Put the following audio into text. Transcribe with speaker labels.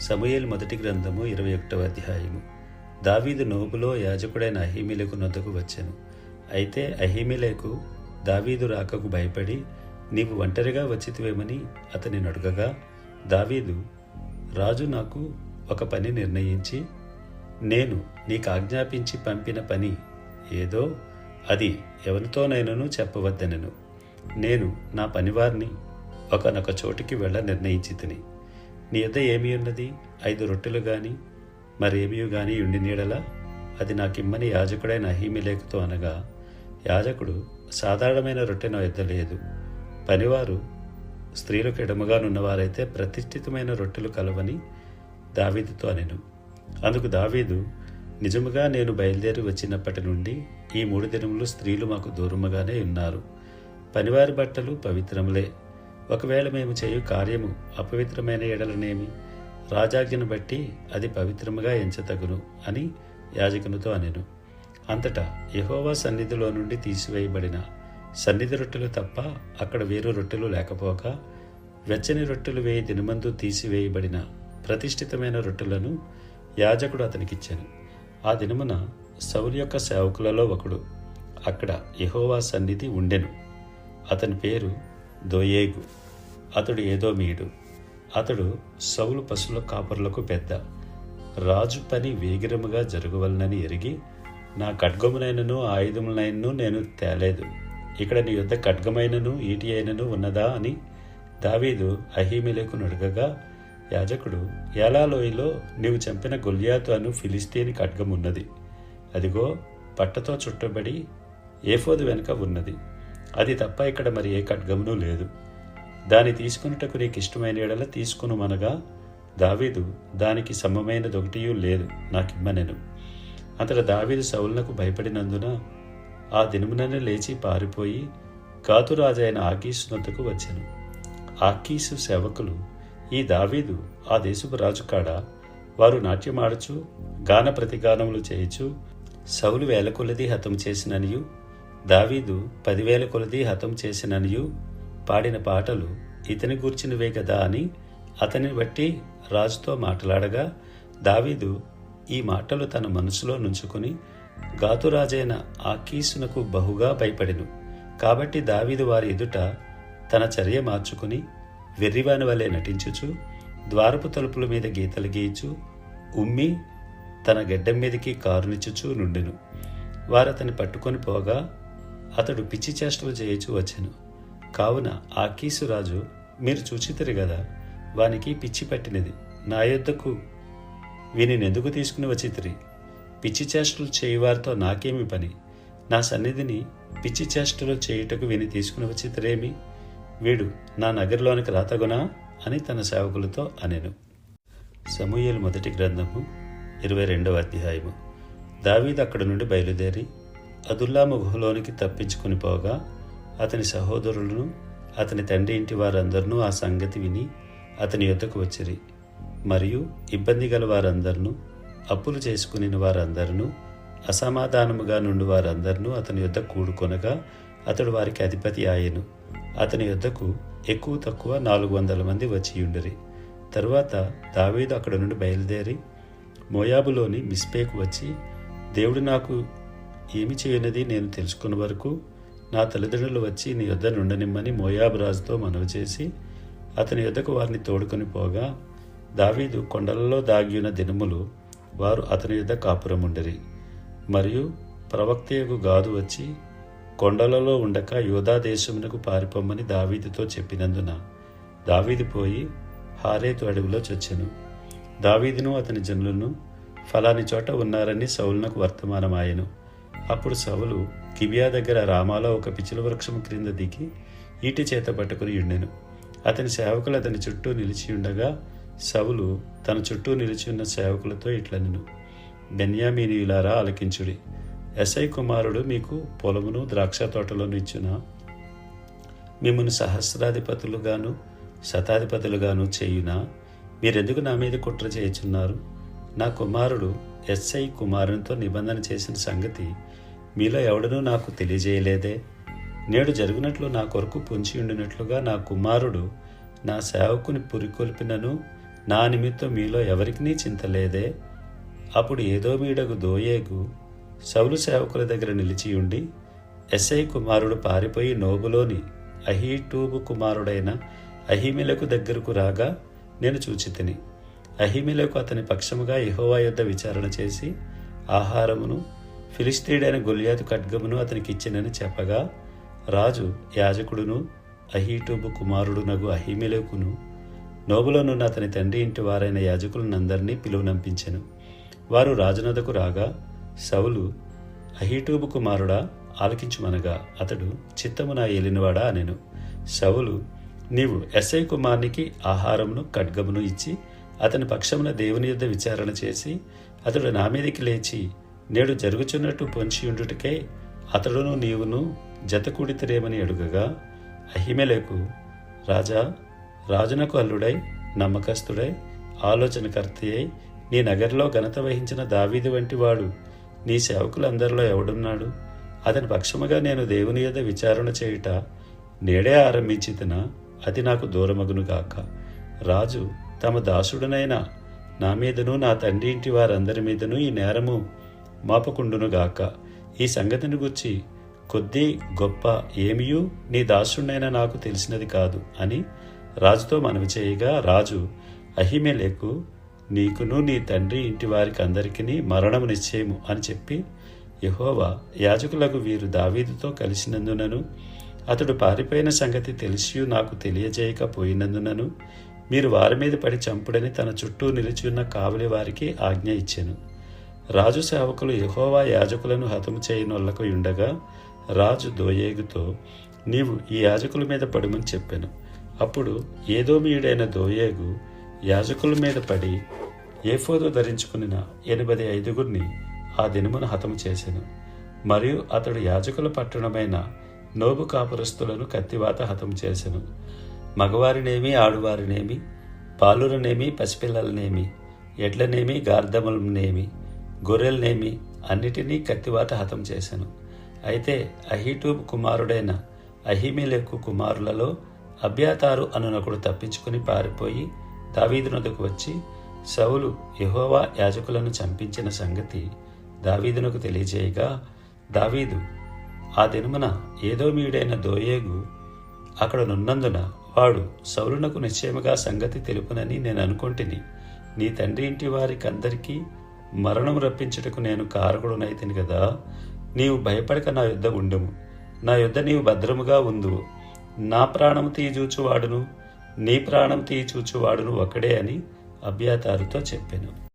Speaker 1: సమూయేలు మొదటి గ్రంథము ఇరవై ఒకటవ అధ్యాయము. దావీదు నోబులో యాజకుడైన అహిమిలకు నొద్దకు వచ్చాను. అయితే అహీమిలేకు దావీదు రాకకు భయపడి నీవు ఒంటరిగా వచ్చితివేమని అతని అడగగా దావీదు రాజు నాకు ఒక పని నిర్ణయించి నేను నీకు ఆజ్ఞాపించి పంపిన పని ఏదో అది ఎవరితోనైనాను చెప్పవద్దనను. నేను నా పనివారిని ఒకనొక చోటికి వెళ్ళ నిర్ణయించి తిని నీ యొద్ద ఏమి ఉన్నది? ఐదు రొట్టెలు గాని మరేమీ గాని ఉండి నీడలా? అది నాకిమ్మని యాజకుడైన అహీమిలేకుతో అనగా యాజకుడు సాధారణమైన రొట్టె నా యొద్ద లేదు పనివారు స్త్రీలకు ఎడమగానున్నవారైతే ప్రతిష్ఠితమైన రొట్టెలు కలవని దావీదుతో అనెను. అందుకు దావీదు నిజముగా నేను బయలుదేరి వచ్చినప్పటి నుండి ఈ మూడు దినములు స్త్రీలు మాకు దూరముగానే ఉన్నారు. పనివారి బట్టలు పవిత్రములే. ఒకవేళ మేము చేయు కార్యము అపవిత్రమైన ఎడలనేమి రాజాజ్ఞను బట్టి అది పవిత్రముగా ఎంచతగును అని యాజకునితో అనెను. అంతటా యహోవా సన్నిధిలో నుండి తీసివేయబడిన సన్నిధి రొట్టెలు తప్ప అక్కడ వేరు రొట్టెలు లేకపోక వెచ్చని రొట్టెలు వేయి దినమందు తీసివేయబడిన ప్రతిష్ఠితమైన రొట్టెలను యాజకుడు అతనికిచ్చాను. ఆ దినమున సౌలు యొక్క సేవకులలో ఒకడు. అక్కడ యహోవా సన్నిధి ఉండెను. అతని పేరు దోయేగు అతడు ఏదో మీడు. అతడు సౌలు పశువుల కాపరులకు పెద్ద. రాజు పని వేగిరముగా జరగవలనని ఎరిగి నా ఖడ్గమునైనను ఆయుధములైనను నేను తేలేదు. ఇక్కడ నీ యొద్ద ఖడ్గమైనను ఈటి అయినను ఉన్నదా అని దావీదు అహీమిలకు నడుగగా యాజకుడు ఏలాలోయలో నీవు చంపిన గొల్యాతు అను ఫిలిస్తీని ఖడ్గం ఉన్నది అదిగో పట్టతో చుట్టబడి ఏఫోదు వెనుక ఉన్నది. అది తప్ప ఇక్కడ మరి ఏ ఖడ్గమునూ లేదు. దాని తీసుకున్నటకు నీకు ఇష్టమైన ఎడల తీసుకునుమనగా దావీదు దానికి సమమైనది ఒకటి లేదు నాకిమ్మనెను. అంతట దావీదు సౌలునకు భయపడినందున ఆ దినముననే లేచి పారిపోయి కాతురాజైన ఆకీసు నొద్దకు వచ్చాను. ఆకీసు సేవకులు ఈ దావీదు ఆ దేశపు రాజు కాడ? వారు నాట్యమాడుచు గాన ప్రతిగానములు చేయుచు సౌలు వేలకొలది హతం చేసిననియు దావీదు పదివేల కొలది హతం చేసిననియు పాడిన పాటలు ఇతని గూర్చినవే కదా అని అతని బట్టి రాజుతో మాట్లాడగా దావీదు ఈ మాటలు తన మనసులో నుంచుకుని గాతురాజైన ఆకీసునకు బహుగా భయపడెను. కాబట్టి దావీదు వారి ఎదుట తన చర్య మార్చుకుని వెర్రివాని వలె నటించుచు ద్వారపు తలుపుల మీద గీతలు గీయచు ఉమ్మి తన గడ్డం మీదకి కారునిచ్చుచూ నుండెను. వారతని పట్టుకొని పోగా అతడు పిచ్చి చేష్టలు చేయచూ వచ్చాను. కావున ఆకీసు రాజు మీరు చూచితరు కదా వానికి పిచ్చి పట్టినది. నా యొద్దకు వీనిని ఎందుకు తీసుకుని వచ్చితిరి? పిచ్చి చేష్టలు చేయువారితో నాకేమి పని? నా సన్నిధిని పిచ్చి చేష్టలు చేయుటకు విని తీసుకుని వచ్చితిరేమి? వీడు నా నగరిలోనికి రాతగునా? అని తన సేవకులతో అనెను. సమూహలు మొదటి గ్రంథము ఇరవై రెండవ అధ్యాయము. దావీద్ అక్కడ నుండి బయలుదేరి అదుల్లాము గుహలోనికి తప్పించుకుని పోగా అతని సహోదరులను అతని తండ్రి ఇంటి వారందరినూ ఆ సంగతి విని అతని యొద్దకు వచ్చిరి. మరియు ఇబ్బంది గల వారందరినూ అప్పులు చేసుకుని వారందరినూ అసమాధానముగా నుండి వారందరినూ అతని యొద్ద కూడుకొనగా అతడు వారికి అధిపతి ఆయను. అతని యొద్దకు ఎక్కువ తక్కువ నాలుగు వందల మంది వచ్చియుండిరి తరువాత దావీదు అక్కడ నుండి బయలుదేరి మోయాబులోని మిస్పేకు వచ్చి దేవుడు నాకు ఏమి చేయనది నేను తెలుసుకున్న వరకు నా తల్లిదండ్రులు వచ్చి నీ యొద్ద నుండనిమ్మని మోయాబు రాజుతో మనవి చేసి అతని యొద్దకు వారిని తోడుకొని పోగా దావీదు కొండలలో దాగియున్న దినములు వారు అతని యొద్ద కాపురముండరి మరియు ప్రవక్తయకు గాదు వచ్చి కొండలలో ఉండక యోధా దేశమునకు పారిపోమ్మని దావీదుతో చెప్పినందున దావీదు పోయి హారేతు అడవిలో చొచ్చెను. దావీదును అతని జనులను ఫలాని చోట ఉన్నారని సౌలునకు వర్తమానమాయను. అప్పుడు సవులు కిబియా దగ్గర రామాలో ఒక పిచ్చుల వృక్షం క్రింద దిగి ఈటి చేత పట్టుకుని ఉండెను అతని సేవకులు అతని చుట్టూ నిలిచి ఉండగా సవులు తన చుట్టూ నిలిచి ఉన్న సేవకులతో ఇట్లనెను. బెన్యామీనియులారా ఆలకించుడి. ఎస్ఐ కుమారుడు మీకు పొలమును ద్రాక్ష తోటలోను ఇచ్చున? మిమ్మల్ని సహస్రాధిపతులుగాను శతాధిపతులుగాను చేయునా? మీరెందుకు నా మీద కుట్ర చేయుచున్నారు? నా కుమారుడు ఎస్ఐ కుమారునితో నిబంధన చేసిన సంగతి మీలో ఎవడనూ నాకు తెలియజేయలేదే. నేడు జరిగినట్లు నా కొరకు పొంచి ఉండినట్లుగా నా కుమారుడు నా సేవకుని పురికొల్పినను నా నిమిత్తం మీలో ఎవరికీ చింతలేదే. అప్పుడు ఏదో మీడగు దోయేగు సౌలు సేవకుల దగ్గర నిలిచి ఉండి ఎస్ఐ కుమారుడు పారిపోయి నోబులోని అహీటూబు కుమారుడైన అహిమిలకు దగ్గరకు రాగా నేను చూచితిని. అహిమిలకు అతని పక్షముగా ఇహోవా యొద్ద విచారణ చేసి ఆహారమును ఫిలిస్తీడైన గొల్యాతు ఖడ్గమును అతనికి ఇచ్చినని చెప్పగా రాజు యాజకుడును అహీటూబు కుమారుడునగు అహిమిలకును నోబులోనున్న అతని తండ్రి ఇంటి వారైన యాజకులనందరినీ పిలువనంపించెను. వారు రాజునదకు రాగా సౌలు అహీటూబు కుమారుడా ఆలకించుమనగా అతడు చిత్తము నా ఏలినవాడా అనెను. సౌలు నీవు ఎస్ఐ కుమార్నికి ఆహారమును ఖడ్గమును ఇచ్చి అతని పక్షమున దేవుని యుద్ధ విచారణ చేసి అతడు నా మీదకి లేచి నేడు జరుగుచున్నట్టు పొంచియుండుటకే అతడును నీవును జతకూడితిరేమని అడుగగా అహిమెలకు రాజా రాజునకు అల్లుడై నమ్మకస్తుడై ఆలోచనకర్త అయి నీ నగరిలో ఘనత వహించిన దావీది వంటి వాడు నీ సేవకులందరిలో ఎవడున్నాడు? అతని పక్షముగా నేను దేవుని యొద్ద విచారణ చేయుట నేడే ఆరంభించితిన అది నాకు దూరమగును గాక రాజు తమ దాసుడునైన నా మీదను నా తండ్రి ఇంటి వారందరి మీదను ఈ నేరము మాపకుండునుగాక. ఈ సంగతిని గుర్చి కొద్ది గొప్ప ఏమియూ నీ దాసుడినైనా నాకు తెలిసినది కాదు అని రాజుతో మనవి చేయగా రాజు అహిమెలకు నీకును నీ తండ్రి ఇంటి వారికి అందరికీ మరణము నిశ్చయము అని చెప్పి యహోవా యాజకులకు వీరు దావీదుతో కలిసినందునను అతడు పారిపోయిన సంగతి తెలిసి నాకు తెలియజేయకపోయినందునను మీరు వారి మీద పడి చంపుడని తన చుట్టూ నిలిచి ఉన్న కావలి వారికి ఆజ్ఞ ఇచ్చెను. రాజు సేవకులు యహోవా యాజకులను హతము చేయనొల్లకు ఉండగా రాజు దోయేగుతో నీవు ఈ యాజకుల మీద పడుమని చెప్పాను. అప్పుడు ఏదోమీయుడైన దోయేగు యాజకుల మీద పడి ఏఫోదు ధరించుకుని ఎనిమిది ఐదుగురిని ఆ దినమున హతము చేసెను. మరియు అతడు యాజకుల పట్టణమైన నోబు కాపురస్తులను కత్తివాత హతం చేసెను. మగవారినేమి ఆడువారినేమి బాలురనేమి పసిపిల్లలనేమి ఎడ్లనేమి గార్ధములనేమి గొర్రెలనేమి అన్నిటినీ కత్తివాత హతం చేశాను. అయితే అహీటూబ్ కుమారుడైన అహిమిలెక్కు కుమారులలో అభ్యాతారు అనునకుడు తప్పించుకుని పారిపోయి దావీదునకు వచ్చి సౌలు యహోవా యాజకులను చంపించిన సంగతి దావీదునకు తెలియజేయగా దావీదు ఆ దినమున ఏదో మీడైన దోయేగు అక్కడ నున్నందున వాడు సౌలునకు నిశ్చయముగా సంగతి తెలుపునని నేను అనుకొంటిని. నీ తండ్రి ఇంటి వారికి అందరికీ మరణం రప్పించుటకు నేను కారకుడునైతిని కదా? నీవు భయపడక నా యుద్ధ ఉండము. నా యుద్ధ నీవు భద్రముగా ఉందువు. నా ప్రాణం తీయచూచువాడును నీ ప్రాణం తీయచూచువాడును ఒకడే అని అభ్యాతారుతో చెప్పాను.